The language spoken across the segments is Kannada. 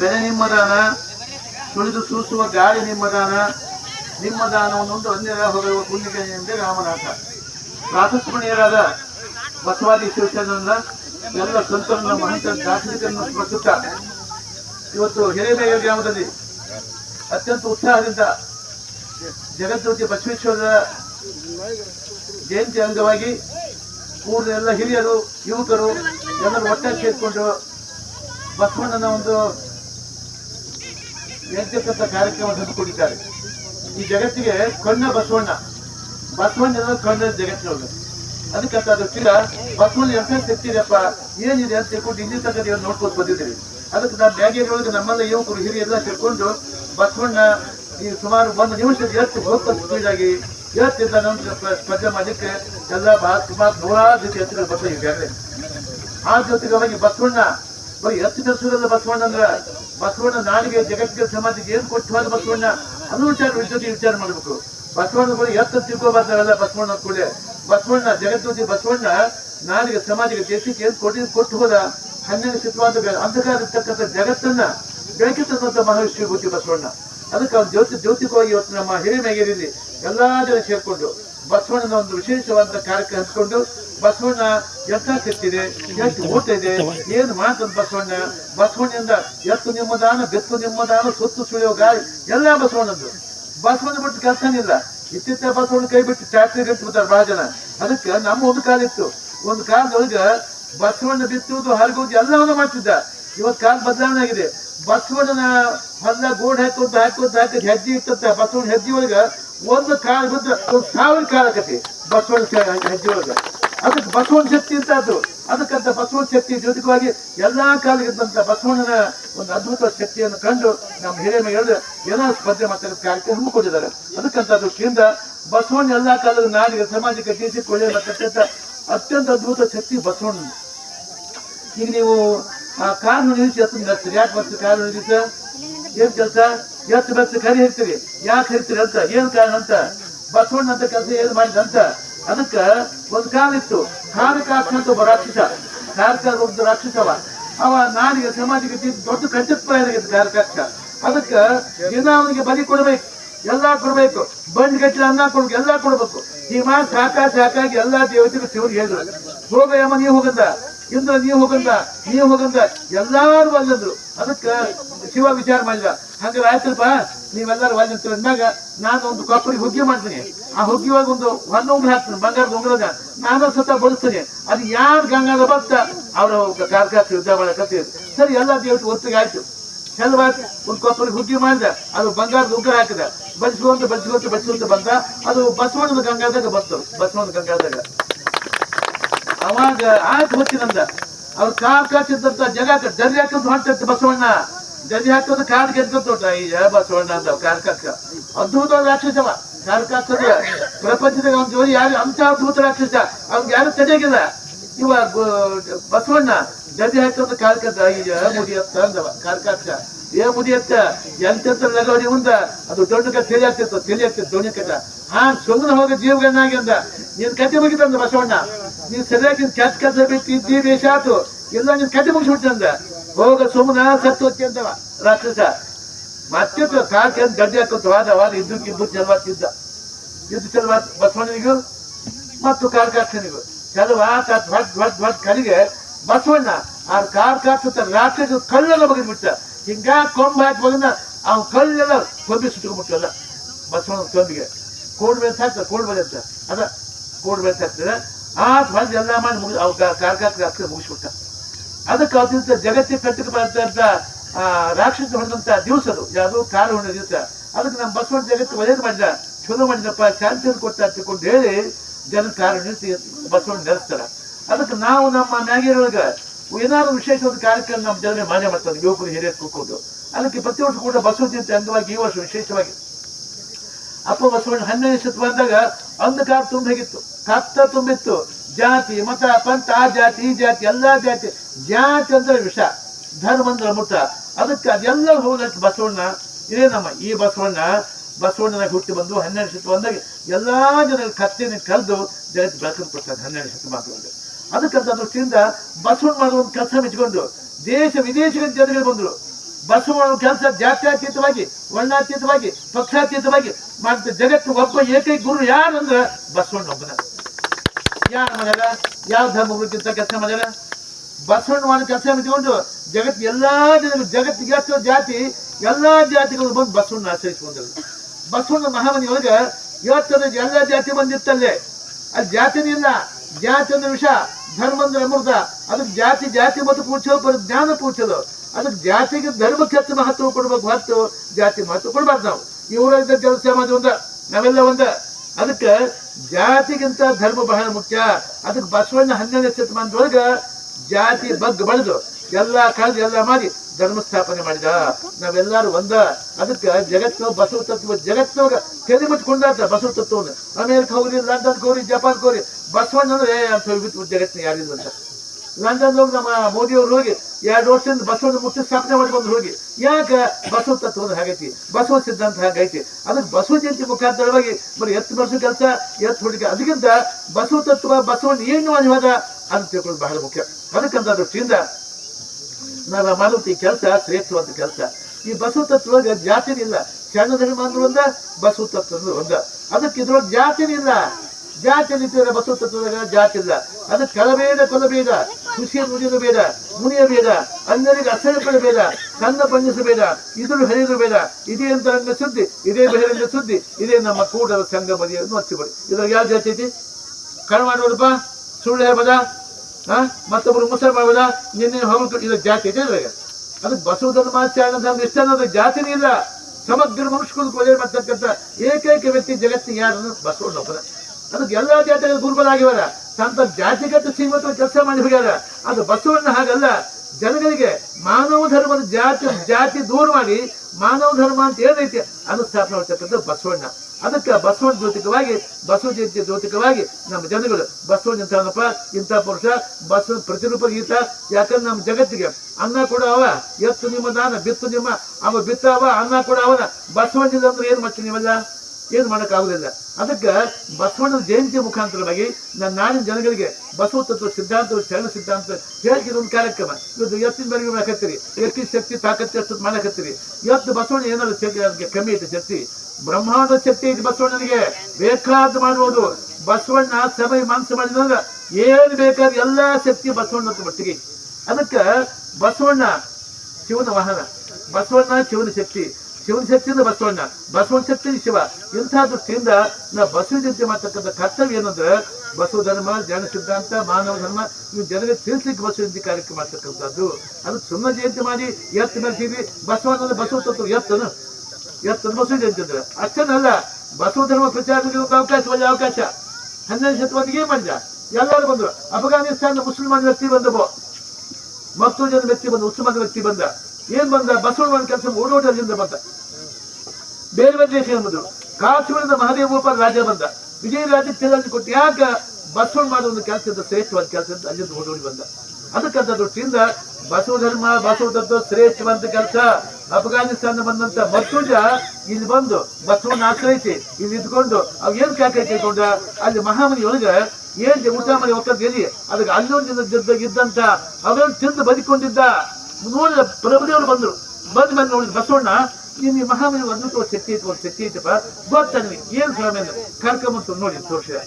ನಿಮ್ಮ ದಾನ ತುಳಿದು ಸೂಸುವ ಗಾಳಿ ನಿಮ್ಮ ದಾನ ನಿಮ್ಮ ದಾನವನ್ನು ಅನ್ಯರ ಹೊಗಳುವ ಪುಣ್ಯಗೆ ಎಂದೇ ರಾಮನಾಥ. ಪ್ರಾತಸ್ಮರಣೀಯರಾದ ಬಸವಾದಿ ಶಿವಸೇನಂದ ಎಲ್ಲ ಸಂತರನ್ನ ಮಹಂತ ದಾರ್ಶನಿಕರನ್ನು ಪ್ರಸ್ತುತ ಇವತ್ತು ಹಿರೇಬೇಗ ಗ್ರಾಮದಲ್ಲಿ ಅತ್ಯಂತ ಉತ್ಸಾಹದಿಂದ ಜಗಜ್ಯೋತಿ ಬಸವೇಶ್ವರರ ಜಯಂತಿ ಅಂಗವಾಗಿ ಊರಿನ ಎಲ್ಲ ಹಿರಿಯರು, ಯುವಕರು ಎಲ್ಲರೂ ಒಟ್ಟಾಗಿ ಸೇರಿಕೊಂಡು ಬಸವಣ್ಣನ ಒಂದು ಯಜ್ಞಕ್ಕಂತ ಕಾರ್ಯಕ್ರಮ ಹಮ್ಮಿಕೊಂಡಿದ್ದಾರೆ ಈ ಜಗತ್ತಿಗೆ ಕಣ್ಣ ಬಸವಣ್ಣ. ಬಸವಣ್ಣ ಕಣ್ಣ ಜಗತ್ತಿನವ್ರು ಅದಕ್ಕಂತ ದೃಷ್ಟಿಗ ಬಸವಣ್ಣ ಎಂತ ಸಿಕ್ತಿದೆಯಪ್ಪ ಏನಿದೆ ಅಂತ ತಿಳ್ಕೊಂಡು ಇಲ್ಲಿ ತನಕ ನೀವು ನೋಡ್ಕೊಂಡು ಬಂದಿದ್ದೀರಿ. ಅದಕ್ಕೆ ನಾವು ಒಳಗೆ ನಮ್ಮೆಲ್ಲ ಯುವಕರು ಹಿರಿಯರೆಲ್ಲ ತಿಳ್ಕೊಂಡು ಬಸವಣ್ಣ ಈ ಸುಮಾರು ಒಂದು ನಿಮಿಷದ ಎಷ್ಟು ಹೋಗ್ತಾ ಸ್ಪೀಡ್ ಆಗಿ? ಎತ್ತಿದ್ದ ನಮ್ಮ ಸ್ಪರ್ಧೆ ಮಾಡಲಿಕ್ಕೆ ಎಲ್ಲ ಬಹಳ ಸುಮಾರು ನೂರಾರು ಜೊತೆ ಎತ್ತುಗಳು ಬರ್ತಾ ಈಗಾಗಲೇ ಆ ಜೊತೆಗಾಗಿ ಬಸವಣ್ಣ. ಬರೀ ಎತ್ತು ಕೆಲಸದಲ್ಲ ಬಸವಣ್ಣ ಅಂದ್ರ ಬಸವಣ್ಣ ನಾಡಿಗೆ ಜಗತ್ತಿಗೆ ಸಮಾಜಕ್ಕೆ ಏನ್ ಕೊಟ್ಟು ಬಸವಣ್ಣ? ಅದು ವಿಚಾರ ಜೊತೆ ವಿಚಾರ ಮಾಡ್ಬೇಕು. ಬಸವಣ್ಣ ಕೂಡ ಎತ್ತ ತಿಳ್ಕೊಬಾರ್ದಲ್ಲ ಬಸವಣ್ಣ ಕೂಡ ಬಸವಣ್ಣ ಜಗತ್ತೋತಿ ಬಸವಣ್ಣ ನಾಡಿಗೆ ಸಮಾಜಕ್ಕೆ ದೇಶಕ್ಕೆ ಏನ್ ಕೊಟ್ಟು ಕೊಟ್ಟು ಹೋದ? ಹನ್ನೆರಡು ಶತಮಾನದ ಅಂಧಕಾರ ಇರ್ತಕ್ಕಂಥ ಜಗತ್ತನ್ನ ಬೆಳಕಿ ತಂದಂತ ಮಹಾವಿಷ್ಣುಭೂತಿ ಬಸವಣ್ಣ. ಅದಕ್ಕೆ ಅವ್ನು ಜ್ಯೋತಿ ಜ್ಯೋತಿಕವಾಗಿ ಇವತ್ತು ನಮ್ಮ ಹಿರಿಮೆಗೆರಿಲಿ ಎಲ್ಲಾ ಜನ ಸೇರ್ಕೊಂಡು ಬಸವಣ್ಣನ ಒಂದು ವಿಶೇಷವಾದ ಕಾರ್ಯಕ್ರಮ ಹಂಚ್ಕೊಂಡು, ಬಸವಣ್ಣ ಎತ್ತ ಸಿಕ್ಕಿದೆ ಎಷ್ಟು ಊಟ ಇದೆ, ಏನು ಮಾಡ್ತದೆ ಬಸವಣ್ಣ? ಬಸವಣ್ಣಿಂದ ಎತ್ತು ನಿಮ್ಮದಾನ, ಬೆತ್ತು ನಿಮ್ಮದಾನ, ಸುತ್ತು ಸುಳಿಯೋ ಗಾಳಿ, ಎಲ್ಲ ಬಸವಣ್ಣಂದು. ಬಸವಣ್ಣ ಬಿಟ್ಟು ಕೆಲಸನಿಲ್ಲ. ಇತ್ತಿತ್ತ ಬಸವಣ್ಣ ಕೈ ಬಿಟ್ಟು ಟ್ಯಾಕ್ಟ್ರಿ ಬಿಡ್ತಾರೆ ಬಹಳ ಜನ. ಅದಕ್ಕೆ ನಮ್ಮ ಒಂದು ಕಾಲ ಇತ್ತು. ಒಂದು ಕಾಲದೊಳಗ ಬಸವಣ್ಣ ಬಿತ್ತುವುದು, ಹರಗುವುದು ಎಲ್ಲವನ್ನೂ ಮಾಡ್ತಿದ್ದ. ಇವತ್ತು ಕಾಲ ಬದಲಾವಣೆ ಆಗಿದೆ. ಬಸವಣ್ಣನ ಹೊಲ ಗೋಡ್ ಹಾಕೋದು ಹಾಕೋದು ಹಾಕೋದು ಹೆಜ್ಜೆ ಇಟ್ಟಂತೆ ಬಸವಣ್ಣ ಹೆಜ್ಜೆ ಒಳಗ ಒಂದು ಕಾಲ ಬಂದು ಒಂದು ಸಾವಿರ ಕಾಲ ಆಕತಿ ಬಸವಣ್ಣ ಕ- ಹೆಜ್ಜೆ ಒಳಗೆ ಅದಕ್ಕೆ ಬಸವನ ಶಕ್ತಿ ಅಂತ ಅದು. ಅದಕ್ಕಂತ ಬಸವನ ಶಕ್ತಿ ಜೊತೆಗಾಗಿ ಎಲ್ಲಾ ಕಾಲಗಿದ್ದಂತ ಬಸವಣ್ಣನ ಒಂದು ಅದ್ಭುತ ಶಕ್ತಿಯನ್ನು ಕಂಡು ನಮ್ಮ ಹಿರಿಯ ಹೇಳಿದ್ರೆ ಏನೋ ಸ್ಪರ್ಧೆ ಮಾತಾಡೋ ಕಾರ್ಯಕ್ರಮ ಹಮ್ಮಿಕೊಂಡಿದ್ದಾರೆ. ಅದಕ್ಕಂತ ದೃಷ್ಟಿಯಿಂದ ಬಸವಣ್ಣ ಎಲ್ಲಾ ಕಾಲದ ನಾಡಿಗೆ ಸಮಾಜಕ್ಕೆ ದೇಶಕ್ಕೆ ಒಳ್ಳೆಯ ಅತ್ಯಂತ ಅದ್ಭುತ ಶಕ್ತಿ ಬಸವಣ್ಣ ಈಗ ನೀವು ಆ ಕಾರನ್ನು ನಿಲ್ಲಿಸಿ ನಡೆಸ್ತೀರಿ ಯಾಕೆ ಬರ್ತೀರಿ ಕಾರು ನಿಲ್ಲಿಸ ಏನ್ ಕೆಲಸ? ಎತ್ತು ಬೆತ್ತ ಕರಿ ಹಿರ್ತೀರಿ ಯಾಕೆ ಹಿರ್ತೀರಿ ಅಂತ? ಏನ್ ಕಾರಣ ಅಂತ? ಬಸವಣ್ಣ ಅಂತ ಕೆಲಸ ಏನ್ ಮಾಡಿದ ಅಂತ? ಅದಕ್ಕ ಒಂದ್ ಕಾಲ ಇತ್ತು. ಕಾರಕಾಕ್ಷ ಅಂತ ಒಬ್ಬ ರಾಕ್ಷಸ. ಕಾರಕ ಒಬ್ಬ ರಾಕ್ಷಸವ. ಅವ ನಾಡಿಗೆ ಸಮಾಜಕ್ಕೆ ದೊಡ್ಡ ಕಂಟಕಪ್ರಾಯನಾಗಿತ್ತು ಕಾರಕಾಕ್ಷ ಅದಕ್ಕ ದಿನ ಅವನಿಗೆ ಬಲಿ ಕೊಡ್ಬೇಕು. ಎಲ್ಲಾ ಕೊಡ್ಬೇಕು. ಬಂಡ್ ಗಟ್ಟಿ ಅನ್ನ ಕೊಡ್ಬೇಕು. ಎಲ್ಲಾ ಕೊಡ್ಬೇಕು. ಈ ಮಾತು ಸಾಕಾ ಸಾಕಾಗಿ ಎಲ್ಲಾ ದೇವತೆಗೂ ಶಿವರಿಗೆ ಹೇಳಿದ್ರು. ಹೋಗ ಯಮ ನೀವು ಹೋಗಂದ ಇಂದ್ರ ನೀವು ಹೋಗಂದ ನೀವು ಹೋಗಂದ, ಎಲ್ಲಾರು ಬಂದಂದ್ರು ಅದಕ್ಕ ಶಿವ ವಿಚಾರ ಮಾಡಿದ. ಹಂಗಾರೆ ಆಯ್ತಲ್ಪ ನೀವೆಲ್ಲರೂ ಬಂದಂತ ಅಂದಾಗ ನಾನು ಒಂದು ಕೊಪ್ಪರಿಗೆ ಹುಗ್ಗಿ ಮಾಡ್ತೀನಿ. ಆ ಹುಗ್ಗಿ ಒಳಗೆ ಒಂದು ಹೊನ್ನ ಉಂಗ್ರ ಹಾಕ್ತೀನಿ, ಬಂಗಾರದ ಉಂಗ್ರದ. ನಾನು ಸ್ವತಃ ಬಳಸ್ತೀನಿ. ಅದು ಯಾರು ಗಂಗಾದ ಭಕ್ತ? ಅವರ ಕಾರ್ಕಾಸ ಯುದ್ಧ ಮಾಡಕತ್ತೀವಿ ಸರಿ, ಎಲ್ಲ ದೇವತೆ ಒತ್ತಿಗೆ ಆಯ್ತು. ಕೆಲವಾತ್ ಒಂದು ಕೊಪ್ಪರಿಗೆ ಹುಗ್ಗಿ ಮಾಡಿದ, ಅದು ಬಂಗಾರದ ಉಗ್ರ ಹಾಕಿದ. ಬಡಿಸ್ಕೊಂತ ಬಡಿಸ್ಕೊಂತ ಅಂತ ಬಂದ, ಅದು ಬಸವಣ್ಣದ ಗಂಗಾದಾಗ ಬಂತು ಬಸವಣ್ಣದ ಗಂಗಾದಾಗ. ಅವಾಗ ಆಯ್ತು ಹೋಗ್ತೀನಂದ ಅವ್ರ ಕಾಲ್ ಕಾಚಿದ್ದಂತ ಜಗ ಜರಿ ಹಾಕೋದು ಹೊಂಟತ್ತು ಬಸವಣ್ಣ. ಜರಿ ಹಾಕೋದು ಕಾಲ್ ಗೆದ್ದ ಈ ಬಸವಣ್ಣ ಅಂತ ಕಾರ್ಕಾಕ ಅದ್ಭುತ ರಾಕ್ಷಸವ ಕಾರ್ಕಾಕದ ಪ್ರಪಂಚದಾಗ ಅವ್ನ ಜೋಡಿ ಯಾರು ಅಂತ ಅದ್ಭುತ ರಾಕ್ಷಸ. ಅವ್ನಿಗೆ ಯಾರು ತಡೆಯಾಗಿಲ್ಲ ಇವ ಬಸವಣ್ಣ ಜರಿ ಹಾಕೋದು ಕಾರ್ಕದ ಈ ಮುಡಿ ಅಂತ ಅಂದವ. ಕಾರ್ಕಾಕ ಏ ಮುದಿ ಅತ್ತ ಎಂತ ನಗೋಡಿ ಮುಂದ ಅದು ದೊಡ್ಡ ತಲೆ ಆಗ್ತಿತ್ತು ತಲೆ ಆಗ್ತಿತ್ತು ದೋಣಿ ಕಟ್ಟ. ಹಾ ಸುಮ್ಮನೆ ಹೋಗ ಜೀವಗನ್ನಾಗಿ ಅಂದ. ನೀನ್ ಕತೆ ಮುಗಿತಂದ ಬಸವಣ್ಣ. ನೀನ್ ಸರಿಯಾಗಿ ಕೆಟ್ಟ ಕಸ ಬಿಟ್ಟು ಇದ್ದೀ ಶಾತು ಆತು. ಇಲ್ಲ, ನೀನ್ ಕತೆ ಮುಗಿಸ್ಬಿಟ್ಟಂದ ಹೋಗ ಸುಮ್ಮನ ಸತ್ತು ಹೋಗ್ತಿ ಅಂತವ ರಾಕ್ಷಸ. ಮತ್ತೆ ಕಾಕಿ ಅಂತ ಗಡ್ಡೆ ಇದ್ದು ವಾದ ವಾದ ಇದ್ದು ಇದ್ದ. ಇದ್ದು ಚಲವಾತ್ ಬಸವಣ್ಣನಿಗೂ ಮತ್ತು ಕಾರ್ಕಾಕ್ಷನಿಗೂ ಚಲವಾತ ಧ್ವಡ್ ಧ್ವಡ್ ಧ್ವಡ್ ಕಲಿಗೆ ಬಸವಣ್ಣ ಆ ಕಾರ್ಕಾಕ್ಷ ರಾಕ್ಷಸ ಕಲ್ಲೆಲ್ಲ ಬಗೆದ್ ಬಿಟ್ಟ ಹಿಂಗ ಕೊಂಬ ಹಾಕೋದನ್ನ ಅವ್ನ ಕಲ್ಲೆಲ್ಲ ಕೊಂಬಿ ಸುಟ್ಕೊಂಡ್ಬಿಟ್ಟಲ್ಲ ಬಸವನ ಕೊಂಬಿಗೆ. ಕೋಡ್ ಬೆಂತ ಹಾಕ್ತಾರೆ, ಕೋಡ್ ಅಂತ. ಅದ ಕೋಡ್ ಬೆಂತ ಹಾಕ್ತಾರೆ. ಆ ಧ್ವಜ ಎಲ್ಲ ಮಾಡಿ ಮುಗಿದು ಅವ್ ಕಾರ್ಕಾಕ್ಷ ರಾಕ್ಷಸ ಮುಗಿಸ್ಬಿಟ್ಟ. ಅದಕ್ಕೆ ಅವತ್ತಿಂದ ಜಗತ್ತಿ ಕಟ್ಟಕ್ಕೆ ಆ, ರಾಕ್ಷಸ ಹೊಡೆದಂತ ದಿವಸದು ಯಾವುದು ಕಾಲು ಹೊಡೆದ ದಿವಸ. ಅದಕ್ಕೆ ನಮ್ಮ ಬಸವನ ಜಗತ್ತು ಒಳ್ಳೇದು ಮಾಡಿದ. ಚಲೋ ಮಾಡಿದಪ್ಪ, ಶಾಂತಿಯನ್ನು ಕೊಟ್ಟ ಅಂತಕೊಂಡು ಹೇಳಿ ಜನ ಕಾರಣ ಬಸವಣ್ಣ ನೆಲೆಸ್ತಾರ ಅದಕ್ಕೆ ನಾವು ನಮ್ಮ ಮ್ಯಾಗಿರೊಳಗ ಏನಾದ್ರು ವಿಶೇಷವಾದ ಕಾರ್ಯಕ್ರಮ ನಮ್ಮ ಜನರೇ ಮಾನ್ಯ ಮಾಡ್ತಾರೆ, ಯುವಕರು, ಹಿರಿಯರು ಕೂತ್ಕೊಂಡು. ಅದಕ್ಕೆ ಪ್ರತಿ ವರ್ಷ ಕೂಡ ಬಸವ ಜಯಂತಿ ಅಂಗವಾಗಿ ಈ ವರ್ಷ ವಿಶೇಷವಾಗಿ. ಅಪ್ಪ ಬಸವಣ್ಣ ಹನ್ನೆರಡು ಶತಮಾನದಾಗ ಅಂಧಕಾರ ತುಂಬಿತ್ತು ಕತ್ತ ತುಂಬಿತ್ತು. ಜಾತಿ, ಮತ, ಪಂಥ, ಆ ಜಾತಿ, ಈ ಜಾತಿ, ಎಲ್ಲಾ ಜಾತಿ. ಜಾತಿ ಅಂದ್ರೆ ವಿಷ, ಧರ್ಮ ಅಂದ್ರೆ ಮುಟ್ಟ. ಅದಕ್ಕೆ ಅದೆಲ್ಲ ಹೋದಷ್ಟು ಬಸವಣ್ಣ ಏನಮ್ಮ ನಮ್ಮ ಈ ಬಸವಣ್ಣ, ಬಸವಣ್ಣನ ಹುಟ್ಟಿ ಬಂದು ಹನ್ನೆರಡು ಶತಮಾನದಾಗ ಎಲ್ಲಾ ಜನರ ಕತ್ತೆಯನ್ನು ಕಲ್ದು ಜಗತ್ತು ಬೆಳಕನ್ನು ಕೊಡ್ತಾರೆ ಹನ್ನೆರಡು ಶತಮಾನದೊಳಗೆ ಅದಕ್ಕಂತ ದೃಷ್ಟಿಯಿಂದ ಬಸವಣ್ಣ ಮಾಡುವ ಒಂದು ಕೆಲಸ ಮೆಚ್ಚಿಕೊಂಡು ದೇಶ ವಿದೇಶಗಳ ಜನಗಳು ಬಂದರು. ಬಸವಣ್ಣ ಕೆಲಸ ಜಾತ್ಯಾತೀತವಾಗಿ, ವರ್ಣಾತೀತವಾಗಿ, ಪಕ್ಷಾತೀತವಾಗಿ ಮಾಡಿದ ಜಗತ್ತು ಒಬ್ಬ ಏಕೈಕ ಗುರು ಯಾರಂದ್ರ ಬಸವಣ್ಣ ಒಬ್ಬನ. ಯಾರ ಮಾಡ್ಯಾರ ಯಾವ ಧರ್ಮಗಳಿಗಿಂತ ಕೆಲಸ ಮಾಡ್ಯಾರ? ಬಸವಣ್ಣನ ಕೆಲಸ ಮೆಚ್ಚಿಕೊಂಡು ಜಗತ್ತು ಎಲ್ಲಾ ಜನಗಳು, ಜಗತ್ತಿಗೆ ಎಷ್ಟು ಜಾತಿ, ಎಲ್ಲಾ ಜಾತಿಗಳು ಬಂದು ಬಸವಣ್ಣ ಆಚರಿಸಿಕೊಂಡರು ಬಸವಣ್ಣ ಮಹಾಮನಿ ಒಳಗ ಎಲ್ಲ ಎಲ್ಲಾ ಜಾತಿ ಬಂದಿತ್ತಲ್ಲೇ. ಅಲ್ಲಿ ಜಾತಿನೇ ಇಲ್ಲ. ಜಾತಿ ಅಂದ್ರೆ ವಿಷ, ಧರ್ಮ ಅಂದ್ರೆ ಅಮೃತ. ಅದಕ್ಕೆ ಜಾತಿ ಜಾತಿ ಮತ್ತು ಪರ ಜ್ಞಾನ ಪೂಡ್ಸೋದು ಅದಕ್ಕೆ ಜಾತಿಗೆ ಧರ್ಮಕ್ಕೆ ಮಹತ್ವ ಕೊಡ್ಬೇಕು ಹೊತ್ತು ಜಾತಿ ಮಹತ್ವ ಕೊಡ್ಬಾರ್ದು ನಾವು. ಇವರ ಜನ ಸಮಾಜ ಒಂದ, ನಾವೆಲ್ಲ ಒಂದ. ಅದಕ್ಕೆ ಜಾತಿಗಿಂತ ಧರ್ಮ ಬಹಳ ಮುಖ್ಯ. ಅದಕ್ಕೆ ಬಸವಣ್ಣ ಹನ್ನೆರಡನೇ ಶತಮಾನದೊಳಗ ಜಾತಿ ಬಗ್ಗೆ ಬಳಿದು. ಎಲ್ಲ ಕಳೆದು ಎಲ್ಲ ಮಾಡಿ ಧರ್ಮ ಸ್ಥಾಪನೆ ಮಾಡಿದ. ನಾವೆಲ್ಲರೂ ಒಂದ, ಅದಕ್ಕೆ ಜಗತ್ತು ಬಸವ ತತ್ವ ಜಗತ್ತಿನೊಳಗ ತೆಲೆ ಮುಚ್ಕೊಂಡಾತ ಬಸವ ತತ್ವವನ್ನು ಅಮೇರಿಕ ಹೋಗ್ರಿ, ಲಂಡನ್ ಹೋಗ್ರಿ ಜಪಾನ್ ಹೋಗ್ರಿ, ಬಸವಣ್ಣ ಅಂದ್ರೆ ಅಂತ ಜಗತ್ತಿನ ಯಾರಿಲ್ಲ ಅಂತ. ಲಂಡನ್ ಹೋಗಿ ನಮ್ಮ ಮೋದಿ ಅವರು ಹೋಗಿ, ಎರಡು ವರ್ಷದಿಂದ ಬಸವಣ್ಣ ಮುಖ್ಯ ಸ್ಥಾಪನೆ ಮಾಡ್ಕೊಂಡು ಹೋಗಿ, ಯಾಕೆ ಬಸವ ತತ್ವ ಹಾಗೈತಿ? ಬಸವ ಸಿದ್ಧಾಂತ ಹಾಗೈತಿ. ಅದಕ್ಕೆ ಬಸವ ಜಯಂತಿ ಮುಖಾಂತರವಾಗಿ ಬರೀ ಎತ್ತು ವರ್ಷ ಕೆಲಸ, ಎತ್ತು ಹುಡುಗಿ. ಅದಕ್ಕಿಂತ ಬಸವ ತತ್ವ, ಬಸವಣ್ಣ ಏನು ಅನಿವಾದ ಅಂತ ತಿಳ್ಕೊಳ್ಳೋದು ಬಹಳ ಮುಖ್ಯ. ಅದಕ್ಕಂತ ದೃಷ್ಟಿಯಿಂದ ಮಾಡುತ್ತ ಈ ಕೆಲಸ, ಶ್ರೇಷ್ಠವಾದ ಕೆಲಸ. ಈ ಬಸವ ತತ್ವದಾಗ ಜಾತಿನೇ ಇಲ್ಲ. ಸಣ್ಣ ಧರ್ಮ ಅಂದ್ರೆ ಒಂದ ಬಸವ ತತ್ವ ಒಂದ. ಅದಕ್ಕೆ ಇದ್ರೊಳಗೆ ಜಾತಿನೇ ಇಲ್ಲ. ಜಾತಿ ನಿಂತಿದ್ರೆ ಬಸವ ತತ್ವದಾಗ ಜಾತಿ ಇಲ್ಲ. ಅದಕ್ಕೆ ಕಳಬೇಡ ಕೊಲಬೇಡ ಖುಷಿಯ ನುಡಿಯಲು ಬೇಡ, ಮುನಿಯ ಬೇಡ. ಅಂದರಿಗೆ ಅಸಹ್ಯ ಬೇಡ. ಕನ್ನ ಬಂಧಿಸಬೇಡ ಇದ್ರು ಹರಿದು ಬೇಡ. ಇದೇ ಅಂತರಂಗ ಸುದ್ದಿ, ಇದೇ ಬಹಿರಂಗ ಸುದ್ದಿ, ಇದೇ ನಮ್ಮ ಕೂಡಲ ಸಂಘ ಬದಿಯನ್ನು ಹಚ್ಚಿಬಿಡಿ ಇದ್ರಾಗ ಯಾವ ಜಾತಿ ಐತಿ? ಕಣ ಮಾಡೋದಪ್ಪ ಸುಳ್ಳು ಹೇಳ್ಬೋದ? ಹಾ ಮತ್ತೊಬ್ರು ಮುಸಲ್ ಮಾಡ್ಬೋದ ನಿನ್ನೆ ಹೋಗಲು ಇದು ಜಾತಿ ಇದೆ ಇದ್ರಾಗ ಅದಕ್ಕೆ ಬಸವ ಧರ್ಮಾಚಾರ ಅಂತ ಇಷ್ಟ ಅನ್ನೋದು ಜಾತಿನೇ ಇಲ್ಲ. ಸಮಗ್ರ ಮನುಷ್ಯಗಳು ಕೊಲೆ ಮಾಡ್ತಕ್ಕಂಥ ಏಕೈಕ ವ್ಯಕ್ತಿ ಜಗತ್ತಿನ ಯಾರು ಬಸವಣ್ಣ ಒಬ್ಬನ. ಅದಕ್ಕೆ ಎಲ್ಲ ಜಾತಿಗಳು ದುರ್ಬಲಾಗಿವರ ತಂತ ಜಾತಿಗತ ಸೀಮಿತ ಕೆಲಸ ಮಾಡಿ ಹೋಗ್ಯಾರ. ಅದು ಬಸವಣ್ಣ ಹಾಗಲ್ಲ. ಜನಗಳಿಗೆ ಮಾನವ ಧರ್ಮದ ಜಾತಿ ಜಾತಿ ದೂರ ಮಾಡಿ ಮಾನವ ಧರ್ಮ ಅಂತ ಏನೈತಿ? ಅದು ಸ್ಥಾಪನೆ ಮಾಡ್ತಕ್ಕಂಥ ಬಸವಣ್ಣ. ಅದಕ್ಕೆ ಬಸವಣ್ಣ ಜ್ಯೋತಿಕವಾಗಿ, ಬಸವ ಜಯಂತಿ ಜ್ಯೋತಿಕವಾಗಿ ನಮ್ಮ ಜನಗಳು ಬಸವಣ್ಣ ಇಂಥವನಪ್ಪ ಇಂಥ ಪುರುಷ ಬಸವನ ಪ್ರತಿರೂಪ ಗೀತ, ಯಾಕಂದ್ರೆ ನಮ್ಮ ಜಗತ್ತಿಗೆ ಅನ್ನ ಕೂಡ ಅವ, ಎತ್ತು ನಿಮ್ಮ ದಾನ, ಬಿತ್ತು ನಿಮ್ಮ, ಅವ ಬಿತ್ತ ಅವ, ಅನ್ನ ಕೂಡ ಅವನ. ಬಸವಣ್ಣ ಅಂದ್ರೆ ಏನ್ ಮಾಡ್ತೀನಿ ನೀವೆಲ್ಲ? ಏನ್ ಮಾಡಕ್ಕಾಗುದಿಲ್ಲ. ಅದಕ್ಕೆ ಬಸವಣ್ಣನ ಜಯಂತಿ ಮುಖಾಂತರವಾಗಿ ನನ್ನ ನಾಡಿನ ಜನಗಳಿಗೆ ಬಸವ ತತ್ವ ಸಿದ್ಧಾಂತ, ಶರಣ ಸಿದ್ಧಾಂತ ಒಂದು ಕಾರ್ಯಕ್ರಮ. ಇವತ್ತು ಎತ್ತಿನ ಬೆಳಗ್ಗೆ ಮಾಡಕತ್ತೀರಿ. ಎತ್ತಿನ ಶಕ್ತಿ, ತಾಕತ್ತಿ ಅಷ್ಟು ಮಾಡಕತ್ತೀರಿ. ಇವತ್ತು ಬಸವಣ್ಣ ಏನಾದ್ರು ಕಮ್ಮಿ ಐತೆ ಶಕ್ತಿ. ಬ್ರಹ್ಮಾಂಡ ಶಕ್ತಿ ಐತಿ ಬಸವಣ್ಣನಿಗೆ ಬೇಕಾದ ಮಾಡುವುದು ಬಸವಣ್ಣ ಸಭೆ ಮನಸ್ಸು ಮಾಡಿದಾಗ ಏನ್ ಬೇಕಾದ ಎಲ್ಲಾ ಶಕ್ತಿ ಬಸವಣ್ಣ ಮಟ್ಟಿಗೆ. ಅದಕ್ಕೆ ಬಸವಣ್ಣ ಶಿವನ ವಾಹನ, ಬಸವಣ್ಣ ಶಿವನ ಶಕ್ತಿ, ಶಿವನ ಶಕ್ತಿಯಿಂದ ಬಸವಣ್ಣ ಬಸವನ ಶಕ್ತಿ ಶಿವ. ಇಂಥ ದೃಷ್ಟಿಯಿಂದ ನಾ ಬಸವ ಜಯಂತಿ ಮಾಡ್ತಕ್ಕಂಥ ಕರ್ತವ್ಯ ಏನಂದ್ರೆ ಬಸವ ಧರ್ಮ ಜನ ಸಿದ್ಧಾಂತ, ಮಾನವ ಧರ್ಮ, ಇವು ಜನರಿಗೆ ತಿಳಿಸ್ಲಿಕ್ಕೆ ಬಸವ ಜಯಂತಿ ಕಾರ್ಯಕ್ರಮ ಮಾಡ್ತಕ್ಕಂಥದ್ದು. ಅದು ಸುಮ್ಮನೆ ಜಯಂತಿ ಮಾಡಿ ಎತ್ತ ಬರ್ತೀವಿ ಬಸವಣ್ಣ ಬಸವ ತತ್ವ ಎತ್ತನು ಎತ್ತನ್ನು ಬಸವ ಜಯಂತಿ ಅಂದ್ರೆ ಅಷ್ಟೇನಲ್ಲ ಬಸವ ಧರ್ಮ ಪ್ರಚಾರಕ್ಕೆ ಅವಕಾಶ ಬಂದ ಅವಕಾಶ. ಹನ್ನೆರಡು ಶತಮಾನಿಗೆ ಮಾಡಿದ ಎಲ್ಲರೂ ಬಂದ್ರು. ಅಫ್ಘಾನಿಸ್ತಾನ ಮುಸಲ್ಮಾನ ವ್ಯಕ್ತಿ ಬಂದವು? ಮತ್ತು ಜನ ವ್ಯಕ್ತಿ ಬಂದ ಉಸ್ಮಾನ್ ವ್ಯಕ್ತಿ ಬಂದ. ಏನ್ ಬಂದ? ಬಸವಣ್ಣನ ಕೆಲಸ ಓಡೋಟದಿಂದ ಬಂದ. ಬೇರೆ ಬೇರೆ ದೇಶ ಬಂದರು? ಕಾಶ್ಮೀರದ ಮಹದೇವೋಪ ರಾಜ ಬಂದ. ವಿಜಯ ರಾಜ ತಿರುಗಿ ಕೊಟ್ಟು ಯಾಕ ಬಸವಣ್ಣ ಮಾಡೋ ಒಂದು ಕೆಲಸದ ಶ್ರೇಷ್ಠವಾದ ಕೆಲಸ ಅಂತ ಅಲ್ಲಿಂದ ಓಡೋಡಿ ಬಂದ. ಅದಕ್ಕಂತ ದೃಷ್ಟಿಯಿಂದ ಬಸವ ಧರ್ಮ, ಬಸವ ತತ್ವ ಶ್ರೇಷ್ಠವಂತ ಕೆಲಸ. ಅಫ್ಘಾನಿಸ್ತಾನ ಬಂದಂತ ಮತ್ತೂಜ ಇಲ್ಲಿ ಬಂದು ಬಸವನ್ನ ಆಶ್ರಯಿಸಿ ಇಲ್ಲಿ ಇದ್ಕೊಂಡು ಅವ್ ಏನ್ ಕಾಕ ಕೈಕೊಂಡ ಅಲ್ಲಿ ಮಹಾಮನಿ ಒಳಗ ಏನ್ ಊಟ ಮಾಡಿ ಒಕ್ಕದ ಎಲ್ಲಿ ಅದಕ್ಕೆ ಅಲ್ಲೊಂದಿನ ಜೊತೆಗೆ ಇದ್ದಂತ ಅವರನ್ನು ತಿಂದು ಬದುಕೊಂಡಿದ್ದ ನೋಡಿದ ಪ್ರಭುದೇವರು ಬಂದ್ರು. ಬಂದ್ ಮೇಲೆ ನೋಡಿದ ಬಸವಣ್ಣ ನಿನ್ನ ಮಹಾಮನಿ ಒಂದು ಶಕ್ತಿ ಐತಿ, ಒಂದು ಶಕ್ತಿ ಐತಪ್ಪ. ಗೊತ್ತಿ ಏನ್ ಸ್ವಾಮಿ ಕರ್ಕೊಂಬಂತು ನೋಡಿ ತೋರಿಸಿದ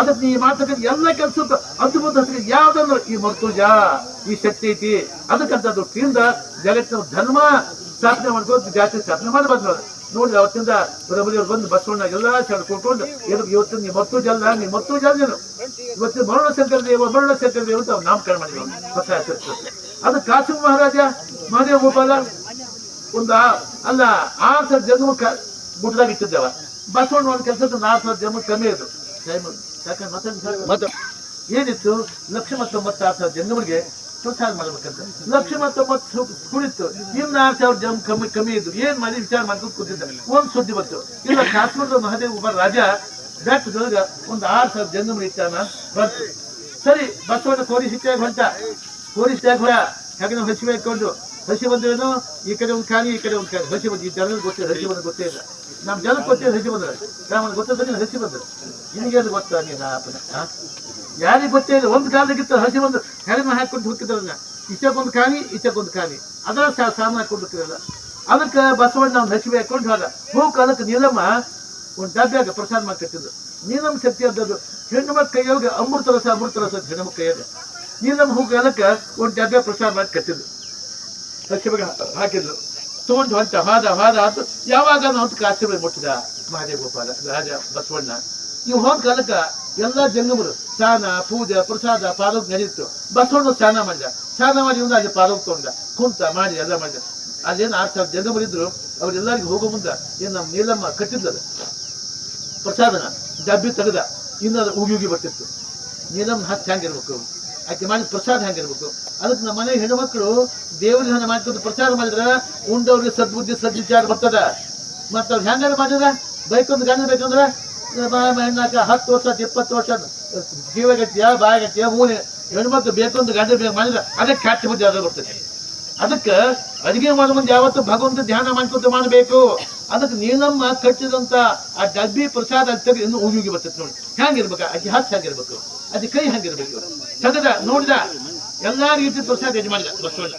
ಅದಕ್ಕೆ ನೀ ಮಾಡ್ತಕ್ಕಂಥ ಎಲ್ಲ ಕೆಲಸ ಅದ್ಭುತ ಯಾವ್ದಂದ್ರೆ ಈ ಮರ್ತುಜ, ಈ ಶಕ್ತಿ ಐತಿ. ಅದಕ್ಕಂತ ದೃಷ್ಟಿಯಿಂದ ಜಗತ್ತಿನ ಧರ್ಮ ಸ್ಥಾಪನೆ ಮಾಡ್ಕೊಂಡು ಜಾತಿ ಸಾಧನೆ ಮಾಡಬಾರ್ದು ನೋಡ್ರಿ ನೋಡಿ ಅವತ್ತಿಂದ ಪ್ರಭುದೇವರು ಬಂದು ಬಸವಣ್ಣ ಎಲ್ಲಾ ಏನು ಇವತ್ತು ನೀ ಮತ್ತೂ ಜಲ್ಲ ನೀ ಮತ್ತೂ ಜಲ್ ನೀನು. ಇವತ್ತು ಮರಣ ಶಂಕರ ದೇವ ಮರಣ ಶಂಕರ ದೇವ ಅಂತ ಅವ್ರು ನಾಮಕರಣ ಮಾಡಿದ್ರು ಹೊಸ ಹೆಸರು ಅದು ಕಾಸಿಂ ಮಹಾರಾಜ ಮಹಾದೇವ ಗೋಪಾಲ ಒಂದ ಅಲ್ಲ ಆರು ಸಾವಿರ ಜನ್ಮ ಗುಡ್ಡದಾಗ ಇಟ್ಟಿದ್ದೇವ. ಬಸವಣ್ಣ ಒಂದು ಕೆಲಸ ನಾಲ್ಕು ಸಾವಿರ ಜನ್ಮ ಕಮ್ಮಿ ಅದು ಟೈಮ್ ಯಾಕಂದ್ರೆ ಮತ್ತೆ? ಏನಿತ್ತು? ಲಕ್ಷ ಮತ್ತೊಂಬತ್ತಾರು ಸಾವಿರ ಜನ್ಮಗಳಿಗೆ ಪ್ರಸಾರ ಮಾಡ್ಬೇಕಂತ. ಲಕ್ಷ ತೊಂಬತ್ತು ಕುಳಿತು. ಆರು ಸಾವಿರ ಜನ ಕಮ್ಮಿ ಕಮ್ಮಿ ಇದ್ದು ಏನ್ ಮಾಡಿ ವಿಚಾರ ಮಾಡ್ಕೊಂಡು ಕೂತಿದ್ದ. ಒಂದ್ ಸುದ್ದಿ ಬಂತು. ಇಲ್ಲ, ಕಾಶ್ಮೀರದ ಮಹಾದೇವ್ ಒಬ್ಬ ರಾಜ ಬೆಟ್ಟದೊಳಗ ಒಂದ್ ಆರ್ ಸಾವಿರ ಜನ ಇಟ್ಟಾನ ಬಂತು. ಸರಿ ಬಸವನ ಕೋರಿ ಸಿಕ್ಕಾಗ ಹೊಂಟ ಕೋರಿ ಸಿಕ್ಕಾಗ ಹೊರ ಹಾಗೆ ನಾವು ಹಸಿವೆ ಹಾಕೊಂಡು. ಹಸಿ ಬಂದ್ರೇನು ಈ ಕಡೆ ಒಂದು ಖಾಲಿ ಈ ಕಡೆ ಒಂದು ಖಾಲಿ ಹಸಿ ಬಂದು ಈ ಜನರಿಗೆ ಗೊತ್ತಿಲ್ಲ ಹಸಿ ಬಂದ್ರೆ ಗೊತ್ತೇ ಇಲ್ಲ. ನಮ್ ಜನಕ್ಕೆ ಗೊತ್ತಿಲ್ಲ ಹಸಿ ಬಂದ್ರೆ. ನಮಗೆ ಗೊತ್ತಿಲ್ಲ ಹಸಿ ಬಂದ್ರು. ನಿನಗೇನು ಗೊತ್ತಾ ನೀನು? ಯಾರಿಗೆ ಗೊತ್ತೇ ಇಲ್ಲ ಒಂದು ಕಾಲದಾಗಿತ್ತು ಹಸಿ ಒಂದು ಹೆಗನ ಹಾಕೊಂಡು ಹುಡುಕಿದ್ರನ್ನ ಇಷ್ಟಕ್ಕೊಂದು ಕಾಣಿ ಇಷ್ಟಕ್ಕೊಂದು ಕಾಣಿ. ಅದರ ಸಾಮಾನು ಹಾಕೊಂಡಿರಲ್ಲ ಅದಕ್ಕೆ ಬಸವಣ್ಣ ನಾವು ಹಸಿವೆ ಹಾಕೊಂಡು ಹೋದ. ಹೋಗಿ ಅದಕ್ಕೆ ನೀಲಮ್ಮ ಒಂದು ಡಬ್ಬ್ಯಾಗ ಪ್ರಸಾದ ಮಾಡಿ ಕಟ್ಟಿದ್ದು. ನೀಲಮ್ಮ ಶಕ್ತಿ ಅಂತದ್ದು ಹೆಣ್ಣು ಮಕ್ಕ ಕೈಯೋಗ ಅಮೃತ ರಸ ಅಮೃತ ರಸ ಹೆಣ್ಣು ಮಕ್ಕ ಕೈಯಾಗ ನೀಲಮ್ಮ ಹೋಗಿ ಅದಕ್ಕೆ ಒಂದು ಡಬ್ಬೆ ಪ್ರಸಾದ ಮಾಡಿ ಕಟ್ಟಿದ್ದು. ಹಾಕಿದ್ರು ಹಾಕಿದ್ಲು. ತಗೊಂಡು ಹೊಂಟ, ಹಾದ ಹಾದ ಅಂತ ಯಾವಾಗ ನಾವು ಅಂತ ಕಾಶ್ಮೀರ ಮುಟ್ಟಿದ ಮಹಾದೇವ ಗೋಪಾಲ ರಾಜ ಬಸವಣ್ಣ. ಇವು ಹೋದ ಕಾಲಕ್ಕ ಎಲ್ಲ ಜಂಗಮರು ಸ್ನಾನ, ಪೂಜೆ, ಪ್ರಸಾದ ಪಾದೋಕ್ ನಡೆಯಿತು ಬಸವಣ್ಣ ಸ್ನಾನ ಮಾಡಿದ. ಸ್ನಾನ ಮಾಡಿ ಒಂದು ಅಲ್ಲಿ ಪಾದೋಕ್ ತಗೊಂಡ. ಕುಂತ ಮಾಡಿ ಎಲ್ಲ ಮಾಡಿದ. ಅಲ್ಲೇನು ಆರು ಸಾವಿರ ಜಂಗಮರಿದ್ರು ಅವರೆಲ್ಲರಿಗೂ ಹೋಗೋ ಮುಂದೆ ಏನು ನಮ್ಮ ನೀಲಮ್ಮ ಕಟ್ಟಿದ್ದದ ಪ್ರಸಾದನ, ಡಬ್ಬಿ ತೆಗೆದ ಇನ್ನು ಅದು ಉಗಿ ಉಗಿ ಬರ್ತಿತ್ತು. ನೀಲಮ್ಮ ಹತ್ತು ಹ್ಯಾಂಗಿರ್ಬೇಕು ಆಕೆ ಮಾಡಿದ ಪ್ರಸಾದ ಹೆಂಗಿರ್ಬೇಕು ಅದಕ್ಕೆ ನಮ್ಮ ಮನೆ ಹೆಣ್ಮಕ್ಳು ದೇವರ ಹಣ ಮಾಡ್ಕೊಂಡು ಪ್ರಸಾದ ಮಾಡಿದ್ರ ಉಂಡವ್ರಿಗೆ ಸದ್ಬುದ್ಧಿ, ಸದ್ವಿಚಾರ ಬರ್ತದ. ಮತ್ತ ಅವ್ರು ಹೆಂಗಾರ ಮಾಡಿದ್ರ? ಬೈಕೊಂದು ಗಂಡ ಬೇಕಂದ್ರ? ಹೆಣ್ಣಾಕ ಹತ್ತು ವರ್ಷ, ಇಪ್ಪತ್ತು ವರ್ಷ ಜೀವ ಗಟ್ಟಿಯ ಮೂಲೆ ಹೆಣ್ಮಕ್ಳು ಬೇಕೊಂದು ಗಂಡ ಬೇಕು ಮಾಡಿದ್ರೆ ಅದಕ್ಕೆ ಕಾಟಿ ಬುದ್ಧಿ ಅದ ಬರ್ತದೆ. ಅದಕ್ಕೆ ಅಡಿಗೆ ಮಾಡೋ ಮುಂದೆ ಯಾವತ್ತು ಭಗವಂತ ಧ್ಯಾನ ಮಾಡ್ಕೊಂತ ಮಾಡಬೇಕು. ಅದಕ್ಕೆ ನೀನಮ್ಮ ಕಟ್ಟಿದಂತ ಆ ಡಬ್ಬಿ ಪ್ರಸಾದ ಅಂತ ಇನ್ನು ಉಗಿ ಬರ್ತೈತೆ ನೋಡಿ. ಹೆಂಗಿರ್ಬೇಕು ಅಕ್ಕಿ ಹತ್ತು ಹೆಂಗಿರ್ಬೇಕು ಅದಿ ಕೈ ಹೆಂಗಿರ್ಬೇಕು ಚಂದ್ರ ನೋಡಿದ? ಎಲ್ಲಾ ರೀತಿ ಪ್ರಸಾದ ಯಜ ಮಾಡಿದ ಬಸವಣ್ಣ